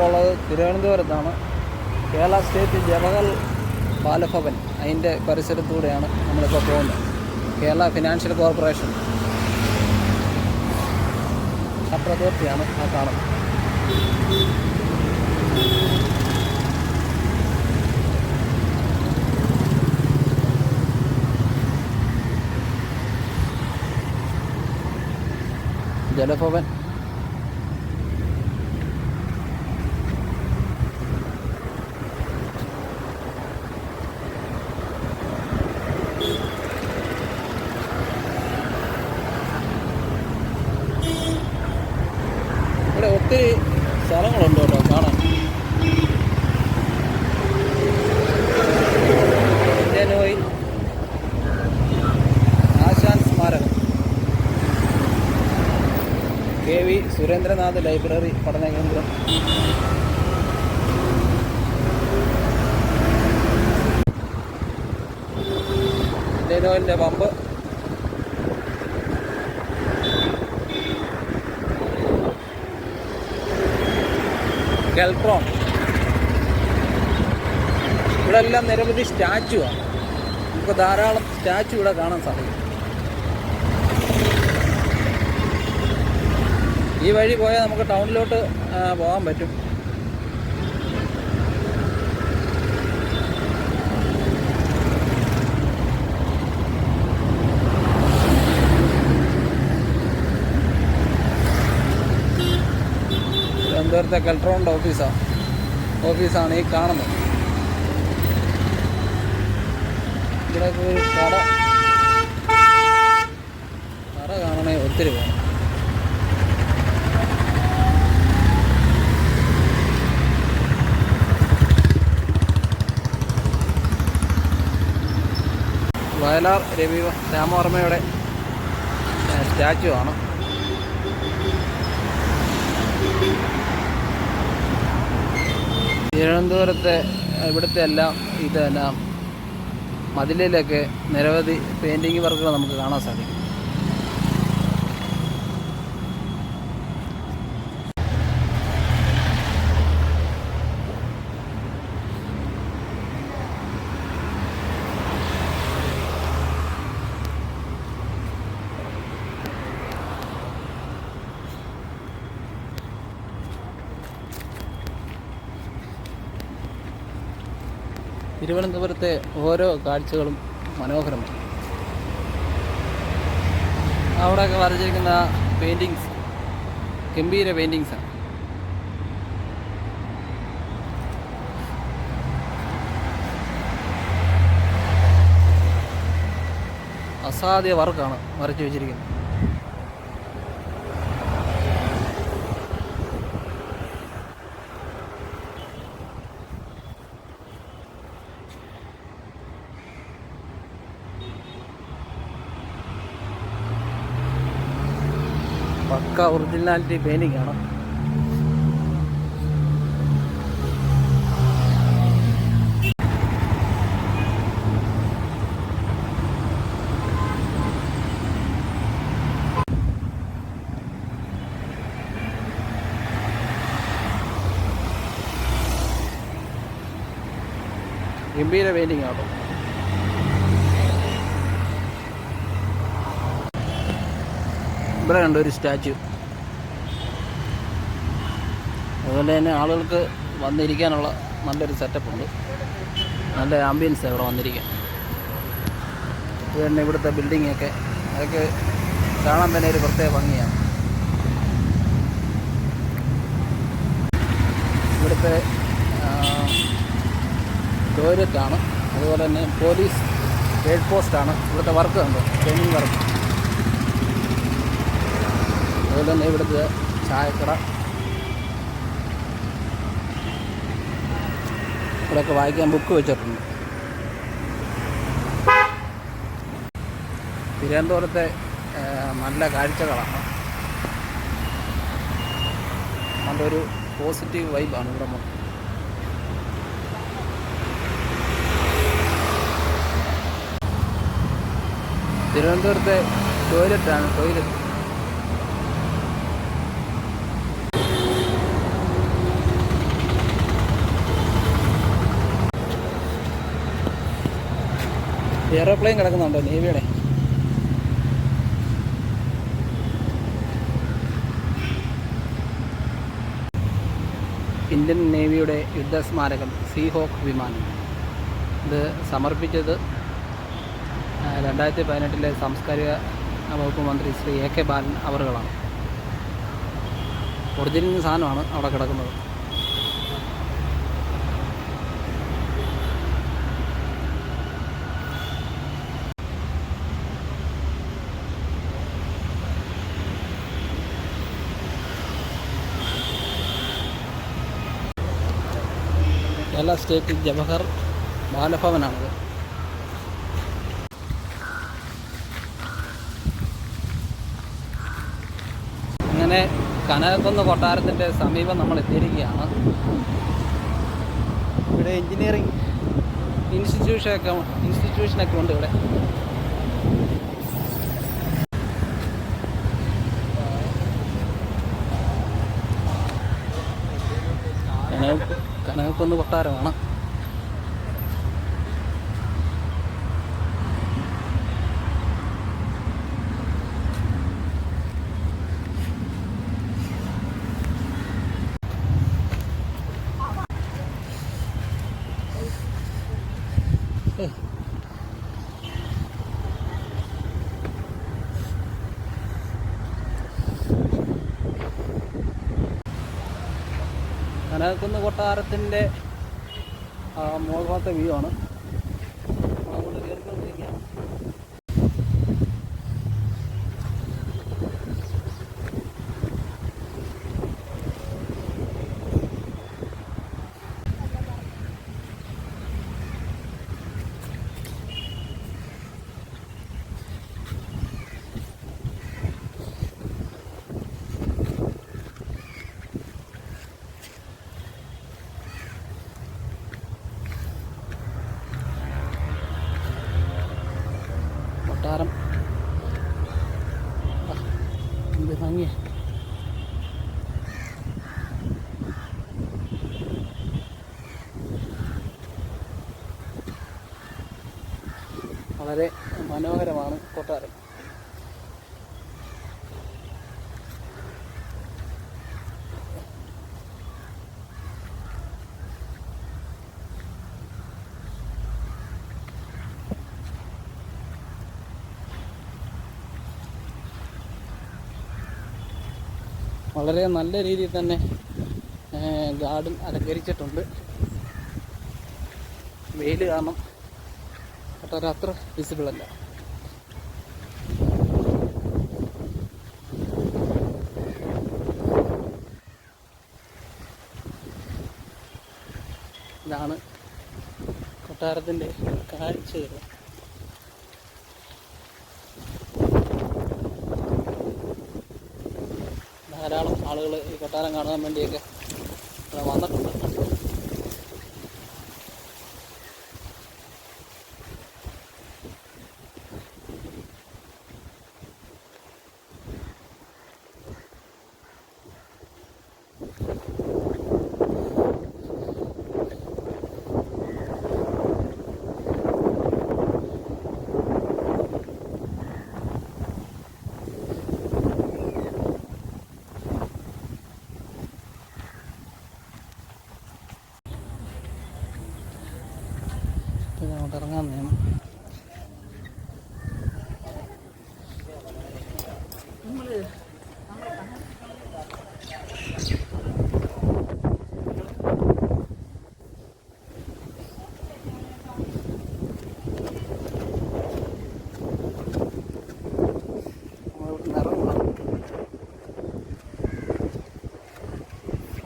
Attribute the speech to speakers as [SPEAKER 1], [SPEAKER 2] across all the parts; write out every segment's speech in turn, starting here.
[SPEAKER 1] നമ്മളിപ്പോൾ ഉള്ളത് തിരുവനന്തപുരത്താണ്. കേരള സ്റ്റേറ്റ് ജവഹർ ബാലഭവൻ അതിന്റെ പരിസരത്തൂടെയാണ് നമ്മളിപ്പോൾ പോകുന്നത്. Kerala financial corporation. അതോറിറ്റിയാണ് ആ കാണുന്നത്. ജലഭവൻ ഇവിടെ ഒത്തിരി സ്ഥലങ്ങളുണ്ട് കേട്ടോ കാണാൻ. ഇന്ത്യൻ ആശാൻ സ്മാരകം. കെ വി സുരേന്ദ്രനാഥ് ലൈബ്രറി പഠന കേന്ദ്രം ഇന്ത്യൻ പമ്പ്. കെൽട്രോൺ ഇവിടെ എല്ലാം നിരവധി സ്റ്റാച്ചു ആണ്. നമുക്ക് ധാരാളം സ്റ്റാച്ചു ഇവിടെ കാണാൻ സാധിക്കും. ഈ വഴി പോയാൽ നമുക്ക് ടൗണിലോട്ട് പോകാൻ പറ്റും. തിരുവനന്തപുരത്തെ കൽട്രോണിന്റെ ഓഫീസാണ് ഓഫീസാണ് ഈ കാണുന്നത്. ഇവിടെ ഒരു കട. കട കാണണേ ഒത്തിരി വേണം വയലാർ രവി രാമവർമ്മയുടെ സ്റ്റാച്ചു ആണ്. തിരുവനന്തപുരത്തെ ഇവിടുത്തെ എല്ലാം ഇതെല്ലാം മതിലിലൊക്കെ നിരവധി പെയിന്റിങ് വർക്കുകൾ നമുക്ക് കാണാൻ സാധിക്കും. തിരുവനന്തപുരത്തെ ഓരോ കാഴ്ചകളും മനോഹരമാണ്. അവിടെയൊക്കെ വരച്ചിരിക്കുന്ന പെയിന്റിങ്സ് ഗംഭീര പെയിന്റിങ്സാണ് അസാധ്യ വർക്കാണ് വരച്ചു വെച്ചിരിക്കുന്നത്. ഒറിജിനാലിറ്റി പെയിന്റിംഗ് ആണ് ഗംഭീര പെയിന്റിംഗ് ആണ് ഇവിടെ കണ്ട ഒരു സ്റ്റാച്ചു അതുപോലെ തന്നെ ആളുകൾക്ക് വന്നിരിക്കാനുള്ള നല്ലൊരു സെറ്റപ്പ് ഉണ്ട്. നല്ല ആംബിയൻസ് ഇവിടെ വന്നിരിക്കാൻ. ഇത് തന്നെ ഇവിടുത്തെ ബിൽഡിംഗ് ഒക്കെ. അതൊക്കെ കാണാൻ തന്നെ ഒരു പ്രത്യേക ഭംഗിയാണ്. ഇവിടുത്തെ ടോയ്ലറ്റാണ് അതുപോലെ തന്നെ പോലീസ് ഹെഡ് പോസ്റ്റാണ് ഇവിടുത്തെ വർക്ക് ഉണ്ട് ട്രെയിനിങ് വർക്ക് അതുപോലെ തന്നെ ഇവിടുത്തെ ചായക്കട. ഇവിടെയൊക്കെ വായിക്കാൻ ബുക്ക് വെച്ചിട്ടുണ്ട്. തിരുവനന്തപുരത്തെ നല്ല കാഴ്ചകളാണ്. നല്ലൊരു പോസിറ്റീവ് വൈബാണ് ഇവിടെ തിരുവനന്തപുരത്തെ ടോയ്ലറ്റാണ് ടോയ്ലറ്റ് എയറോപ്ലെയിൻ കിടക്കുന്നുണ്ടോ നേവിയുടെ? ഇന്ത്യൻ നേവിയുടെ യുദ്ധസ്മാരകം സീ ഹോക്ക് വിമാനം. ഇത് സമർപ്പിച്ചത് രണ്ടായിരത്തി പതിനെട്ടിലെ സാംസ്കാരിക വകുപ്പ് മന്ത്രി ശ്രീ എ കെ ബാലൻ അവറുകളാണ് ഒറിജിനൽ സാധനമാണ് അവിടെ കിടക്കുന്നത്. കേരള സ്റ്റേറ്റ് ജവഹർ ബാലഭവനാണത്. അങ്ങനെ കനകക്കുന്ന് കൊട്ടാരത്തിന്റെ സമീപം നമ്മൾ എത്തിയിരിക്കുകയാണ് ഇവിടെ എഞ്ചിനീയറിംഗ് ഇൻസ്റ്റിറ്റ്യൂഷനൊക്കെ ഇൻസ്റ്റിറ്റ്യൂഷനൊക്കെ ഉണ്ട് ഇവിടെ. കനക കനകക്കുന്ന് കൊട്ടാരമാണ്. കനകക്കുന്ന് കൊട്ടാരത്തിന്റെ മുഖത്തെ വ്യൂ ആണ് അങ്ങോട്ട് കയറിക്കൊണ്ടിരിക്കുകയാണ് കൊട്ടാരം ആ, എന്ത് ഭംഗിയ വളരെ മനോഹരമാണ് കൊട്ടാരം. വളരെ നല്ല രീതിയിൽ തന്നെ ഗാർഡൻ അലങ്കരിച്ചിട്ടുണ്ട്. വെയിൽ കാരണം കൊട്ടാരം അത്ര വിസിബിൾ അല്ല ഇതാണ് കൊട്ടാരത്തിന്റെ കാഴ്ചകൾ ധാരാളം ആളുകൾ ഈ കൊട്ടാരം കാണാൻ വേണ്ടിയൊക്കെ ഇവിടെ വന്നിട്ടുണ്ട് പിന്നെ അങ്ങോട്ട് ഇറങ്ങാൻ വേണം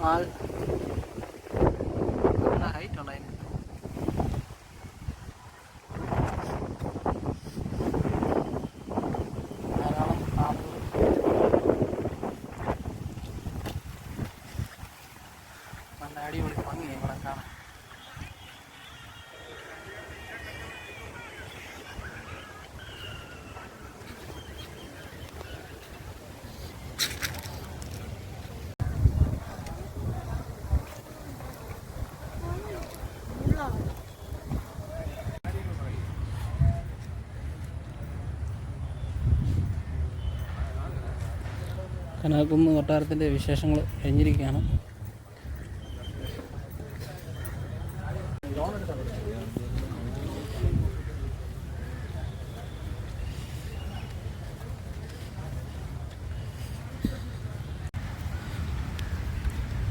[SPEAKER 1] ആൾ ഹൈറ്റ് ഉണ്ട് അതിന് ധാരാളം ആളുകൾ നല്ല അടിപൊളി ഭംഗിയായി ഇവിടെ കാണാൻ കനകക്കുന്ന് കൊട്ടാരത്തിന്റെ വിശേഷങ്ങൾ കഴിഞ്ഞിരിക്കുകയാണ്.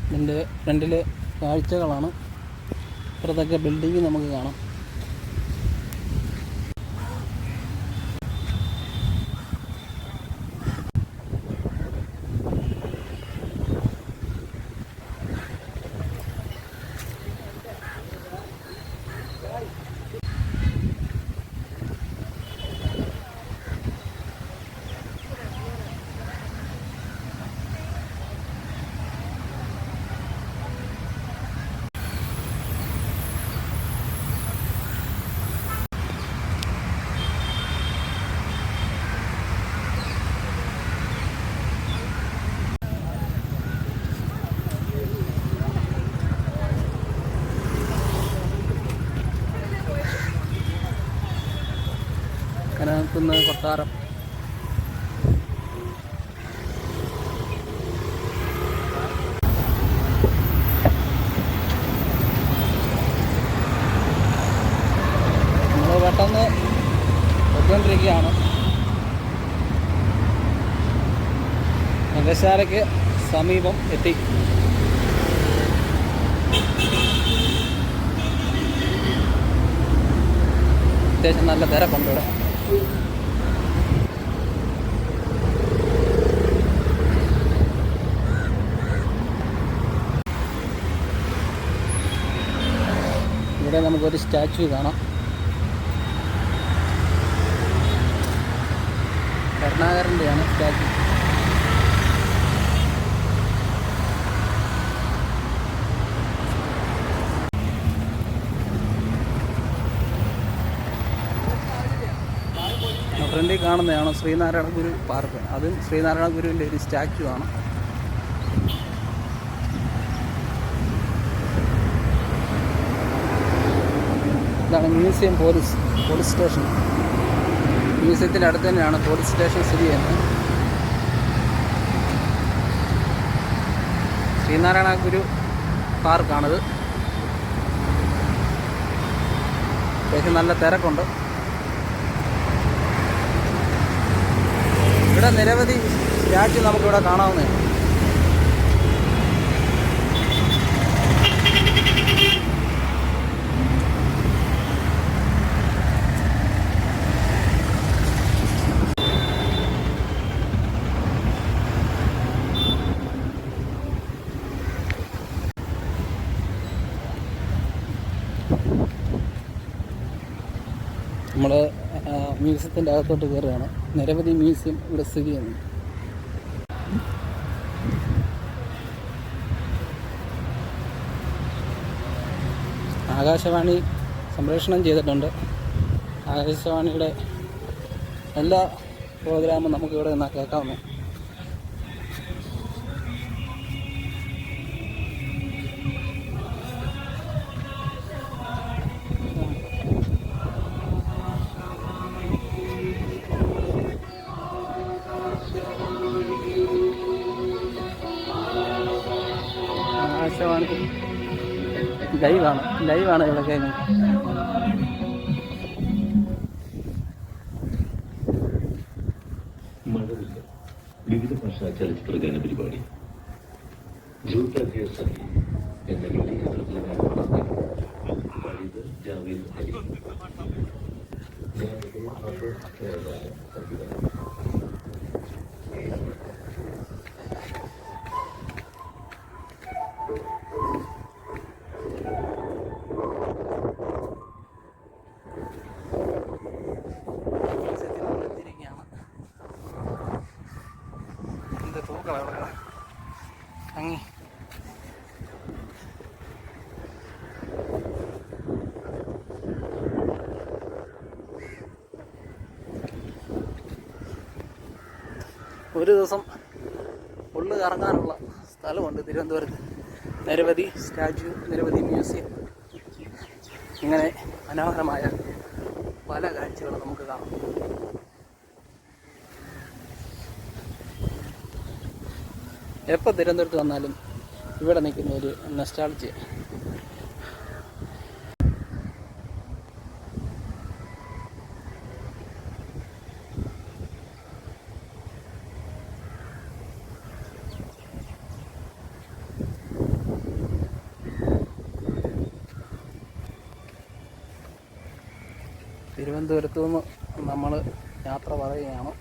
[SPEAKER 1] ഇതിന്റെ ഫ്രണ്ടിൽ കാഴ്ചകളാണ്. ഇപ്പുറത്തൊക്കെ ബിൽഡിങ് നമുക്ക് കാണാം. കനകക്കുന്ന് കൊട്ടാരം. നമ്മൾ പെട്ടെന്ന് പൊയ്ക്കൊണ്ടിരിക്കുകയാണ് മൃഗശാലയ്ക്ക് സമീപം എത്തി. അത്യാവശ്യം നല്ല തിരക്കുണ്ട് ഇവിടെ. ഇവിടെ നമുക്കൊരു സ്റ്റാച്ചു കാണാം. കരുണാകരന്റെയാണ് സ്റ്റാച്ചു ഫ്രണ്ടിൽ കാണുന്നതാണ്? ശ്രീനാരായണ ഗുരു പാർക്ക് അതും ശ്രീനാരായണ ഗുരുവിന്റെ ഒരു സ്റ്റാച്ചു ആണ്. ഇതാണ് മ്യൂസിയം പോലീസ് പോലീസ് സ്റ്റേഷൻ. മ്യൂസിയത്തിന്റെ അടുത്ത് തന്നെയാണ് പോലീസ് സ്റ്റേഷൻ സ്ഥിതി ചെയ്യുന്നത്. ശ്രീനാരായണ ഗുരു പാർക്കാണിത്. അത്യാവശ്യം നല്ല തിരക്കുണ്ട്. ഇവിടെ നിരവധി സ്റ്റാച്ചു നമുക്കിവിടെ കാണാവുന്നതാണ് നമ്മൾ മ്യൂസിയത്തിന്റെ അകത്തോട്ട് കയറുകയാണ്. നിരവധി മ്യൂസിയം ഇവിടെ സ്ഥിതി ചെയ്യുന്നു ആകാശവാണി സംപ്രേഷണം ചെയ്തിട്ടുണ്ട്. ആകാശവാണിയുടെ എല്ലാ പ്രോഗ്രാമും നമുക്കിവിടെ നിന്നാൽ കേൾക്കാവുന്നതാണ്. ലൈവാണ്. ലൈവാണ് ഇവിടെ കേൾക്കുന്നത് തൂക്കളാ അങ്ങി. ഒരു ദിവസം ഉള്ളു കറങ്ങാനുള്ള സ്ഥലമുണ്ട് തിരുവനന്തപുരത്ത്. നിരവധി സ്റ്റാച്യു നിരവധി മ്യൂസിയം. ഇങ്ങനെ മനോഹരമായ പല കാഴ്ചകളും നമുക്ക് കാണാം. എപ്പോൾ തിരുവനന്തപുരത്ത് വന്നാലും ഇവിടെ നിൽക്കുന്ന ഒരു നെസ്റ്റാളജി തിരുവനന്തപുരത്തു നിന്ന് നമ്മൾ യാത്ര പറയുകയാണ്.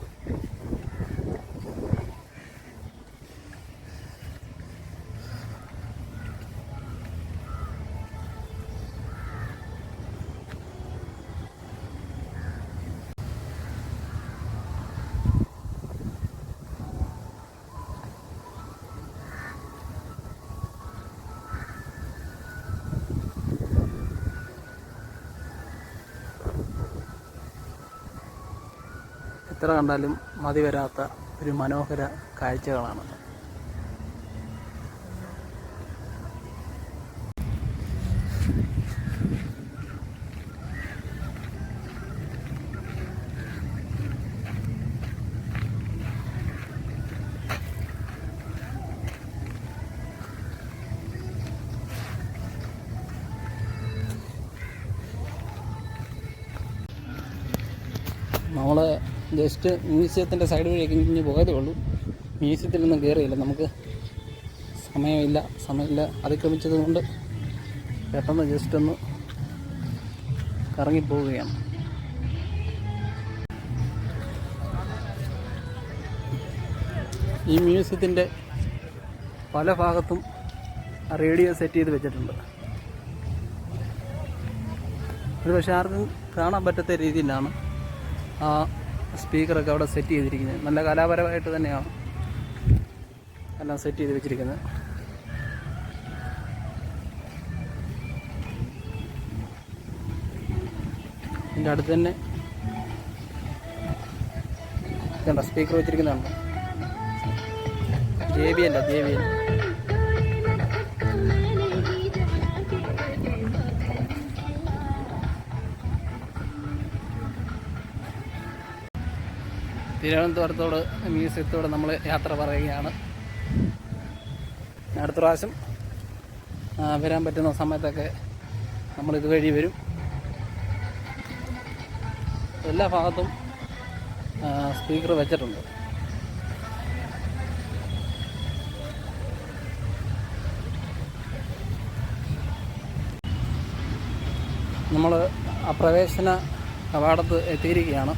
[SPEAKER 1] എത്ര കണ്ടാലും മതിവരാത്ത ഒരു മനോഹര കാഴ്ചകളാണ് ജസ്റ്റ് മ്യൂസിയത്തിന്റെ സൈഡ് വഴിയൊക്കെ ഇഞ്ഞ് പോയതേ ഉള്ളൂ. മ്യൂസിയത്തിലൊന്നും കയറിയില്ല നമുക്ക് സമയമില്ല. സമയമില്ല. അതിക്രമിച്ചത് കൊണ്ട് പെട്ടെന്ന് ജസ്റ്റ് ഒന്ന് കറങ്ങിപ്പോവുകയാണ്. ഈ മ്യൂസിയത്തിന്റെ പല ഭാഗത്തും റേഡിയോ സെറ്റ് ചെയ്ത് വെച്ചിട്ടുണ്ട്. ഒരു പക്ഷേ ആർക്കും കാണാൻ പറ്റാത്ത രീതിയിലാണ് ആ സ്പീക്കറൊക്കെ അവിടെ സെറ്റ് ചെയ്തിരിക്കുന്നത്. നല്ല കലാപരമായിട്ട് തന്നെയാണ് എല്ലാം സെറ്റ് ചെയ്ത് വെച്ചിരിക്കുന്നത്. ഇതിന്റെ അടുത്ത് തന്നെ സ്പീക്കർ വെച്ചിരിക്കുന്നതാണ്. ജെ ബി അല്ല. തിരുവനന്തപുരത്തോട് മ്യൂസിയത്തോട് നമ്മൾ യാത്ര പറയുകയാണ്. അടുത്ത പ്രാവശ്യം വരാൻ പറ്റുന്ന സമയത്തൊക്കെ നമ്മൾ ഇതുവഴി വരും. എല്ലാ ഭാഗത്തും സ്പീക്കർ വെച്ചിട്ടുണ്ട്. നമ്മൾ ആ പ്രവേശന കവാടത്ത് എത്തിയിരിക്കുകയാണ്.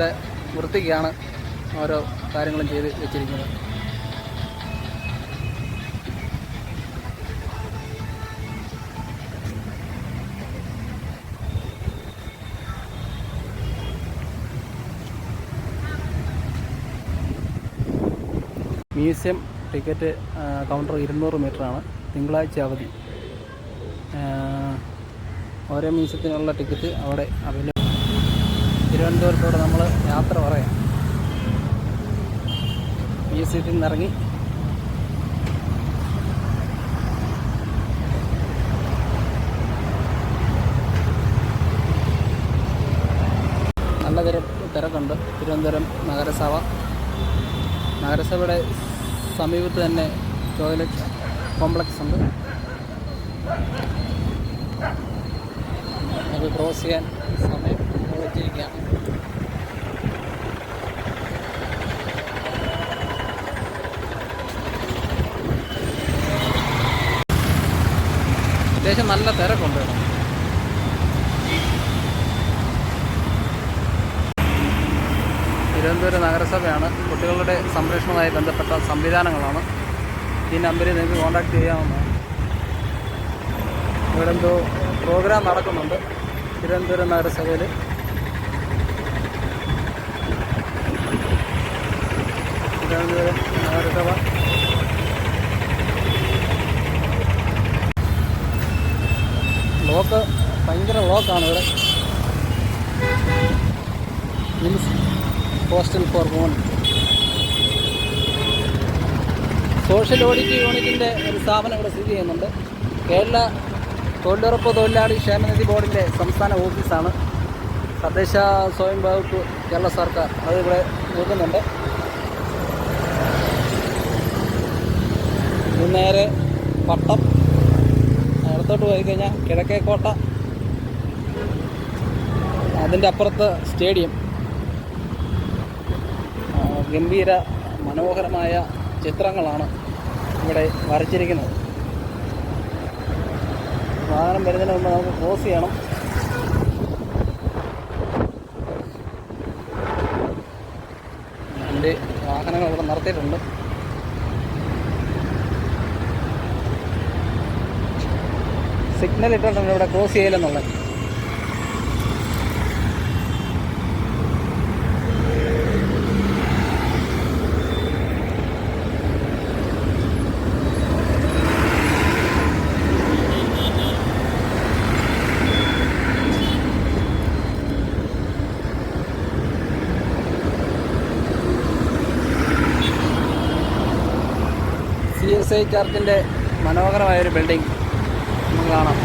[SPEAKER 1] നല്ല വൃത്തിക്കാണ് ഓരോ കാര്യങ്ങളും ചെയ്ത് വെച്ചിരിക്കുന്നത്. മ്യൂസിയം ടിക്കറ്റ് കൗണ്ടർ ഇരുന്നൂറ് മീറ്ററാണ്. തിങ്കളാഴ്ച അവധി. ഓരോ മ്യൂസിയത്തിനുള്ള ടിക്കറ്റ് അവിടെ അവൈലബിൾ തിരുവനന്തപുരത്തോടെ നമ്മൾ യാത്ര പറയാം. മ്യൂസിയത്തിൽ നിന്ന് ഇറങ്ങി നല്ല തിര തിരക്കുണ്ട്. തിരുവനന്തപുരം നഗരസഭ. നഗരസഭയുടെ സമീപത്ത് തന്നെ ടോയ്ലറ്റ് കോംപ്ലക്സ് ഉണ്ട്. അത് ക്രോസ് ചെയ്യാൻ സമയം വെച്ചിരിക്കുകയാണ്. അത്യാവശ്യം നല്ല തിരക്കുണ്ട്. തിരുവനന്തപുരം നഗരസഭയാണ് കുട്ടികളുടെ സംരക്ഷണവുമായി ബന്ധപ്പെട്ട സംവിധാനങ്ങളാണ്. ഈ നമ്പറിൽ നിങ്ങൾക്ക് കോൺടാക്ട് ചെയ്യാവുന്നതാണ്. ഇവിടെ എന്തോ പ്രോഗ്രാം നടക്കുന്നുണ്ട്. തിരുവനന്തപുരം നഗരസഭയിൽ ബ്ലോക്ക് ഭയങ്കര ലോക്കാണ് ഇവിടെ. മീൻസ് പോസ്റ്റൽ ഫോർ മോൺ സോഷ്യൽ ഓഡിറ്റ് യൂണിറ്റിന്റെ ഒരു സ്ഥാപനം ഇവിടെ സ്ഥിതി ചെയ്യുന്നുണ്ട്. കേരള തൊഴിലുറപ്പ് തൊഴിലാളി ക്ഷേമനിധി ബോർഡിന്റെ സംസ്ഥാന ഓഫീസാണ്. തദ്ദേശ സ്വയം വകുപ്പ് കേരള സർക്കാർ അത് ഇവിടെ നേരെ പട്ടം. അടുത്തോട്ട് പോയി കഴിഞ്ഞാൽ കിഴക്കേക്കോട്ട അതിന്റെ അപ്പുറത്ത് സ്റ്റേഡിയം. ഗംഭീര മനോഹരമായ ചിത്രങ്ങളാണ് ഇവിടെ വരച്ചിരിക്കുന്നത്. വാഹനം വരുന്നതിന് മുമ്പ് നമുക്ക് ക്രോസ് ചെയ്യണം. രണ്ട് വാഹനങ്ങൾ ഇവിടെ നിർത്തിയിട്ടുണ്ട്. സിഗ്നൽ ഇട്ടിട്ടുണ്ട് ഇവിടെ ക്രോസ് ചെയ്യില്ലെന്നുള്ളത് സി എസ് ഐ ചർച്ചിന്റെ മനോഹരമായൊരു ബിൽഡിംഗ് നമുക്ക് കാണാം.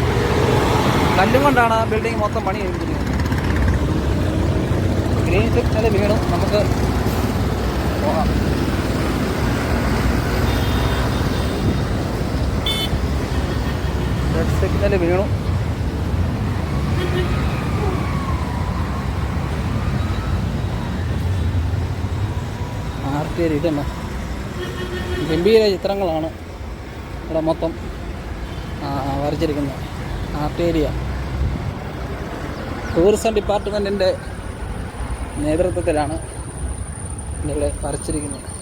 [SPEAKER 1] കല്ലും കൊണ്ടാണ് ബിൽഡിംഗ് മൊത്തം പണി ചെയ്തിരിക്കുന്നത്. ഗ്രീൻ സിഗ്നൽ വീണു? നമുക്ക് പോകാം. റെഡ് സിഗ്നൽ വീണു? ആർ ഇതന്നെ ഗംഭീര ചിത്രങ്ങളാണ് ഇവിടെ മൊത്തം. വരച്ചിരിക്കുന്നത് ആർട്ട് ഏരിയ ടൂറിസം ഡിപ്പാർട്ട്മെന്റിന്റെ നേതൃത്വത്തിലാണ് ഇവിടെ വരച്ചിരിക്കുന്നത്.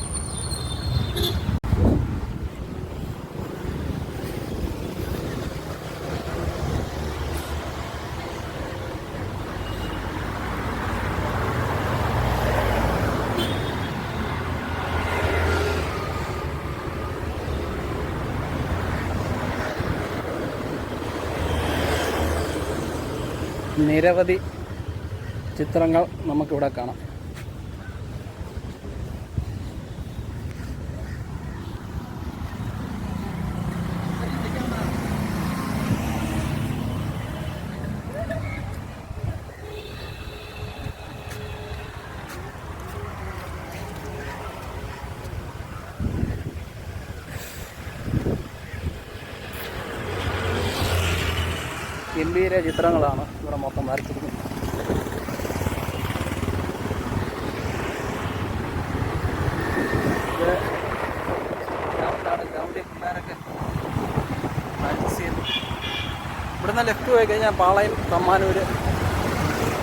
[SPEAKER 1] നിരവധി ചിത്രങ്ങൾ നമുക്കിവിടെ കാണാം. ഗംഭീര ചിത്രങ്ങളാണ്. മൊത്തം പ്രാക്ടീസ് ചെയ്യുന്നു. ഇവിടുന്ന് ലെഫ്റ്റ് പോയി കഴിഞ്ഞാൽ പാളയം തമ്മാനൂർ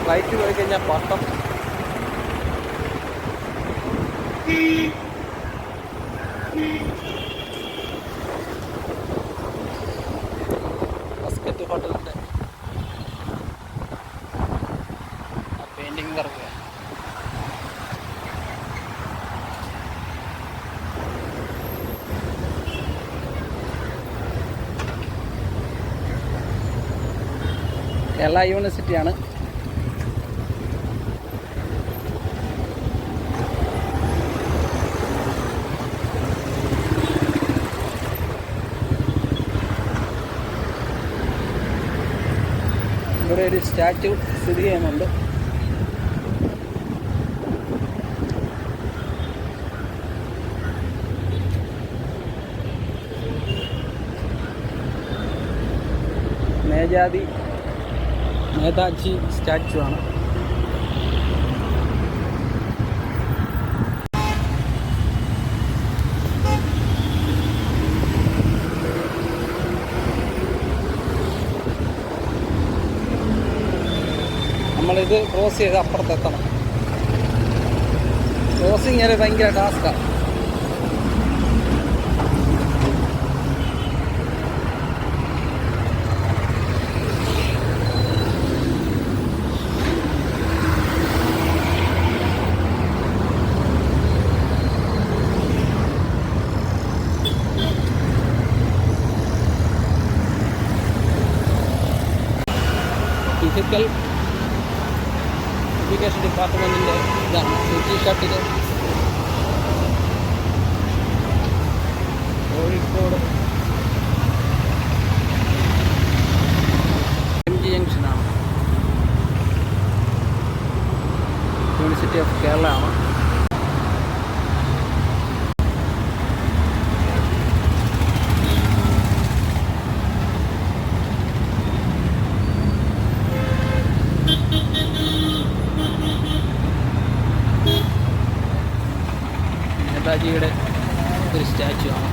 [SPEAKER 1] റൈറ്റ് പോയി കഴിഞ്ഞാൽ പട്ടം ബസ്ക്കറ്റ് ഹോട്ടലിന്റെ പെയിന്റിങ് വർക്ക് കേരള യൂണിവേഴ്സിറ്റിയാണ്. ഇവിടെ ഒരു സ്റ്റാച്യു സ്ഥിതി ചെയ്യുന്നുണ്ട്. നേജാതി നേതാജി സ്റ്റാച്ചു ആണ്. നമ്മളിത് ക്രോസ് ചെയ്ത് അപ്പുറത്തെത്തണം. ക്രോസിങ് ഒരു ഭയങ്കര ടാസ്ക്കാണ് ഇതാണ് സിറ്റി ഷട്ടിൽ കോഴിക്കോട് നേതാജിയുടെ ഒരു സ്റ്റാച്ചു ആണ്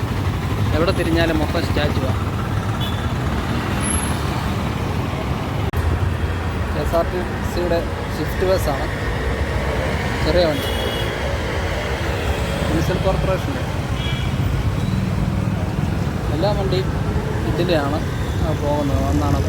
[SPEAKER 1] എവിടെ തിരിഞ്ഞാലും മൊത്തം സ്റ്റാച്ചു ആണ് കെ എസ് ആർ ടി സിയുടെ സ്വിഫ്റ്റ് ബസ്സാണ് ചെറിയ വണ്ടി മുനിസിപ്പൽ കോർപ്പറേഷന്റെ എല്ലാ ഇതിലാണ് പോകുന്നത്. പോകുന്നത്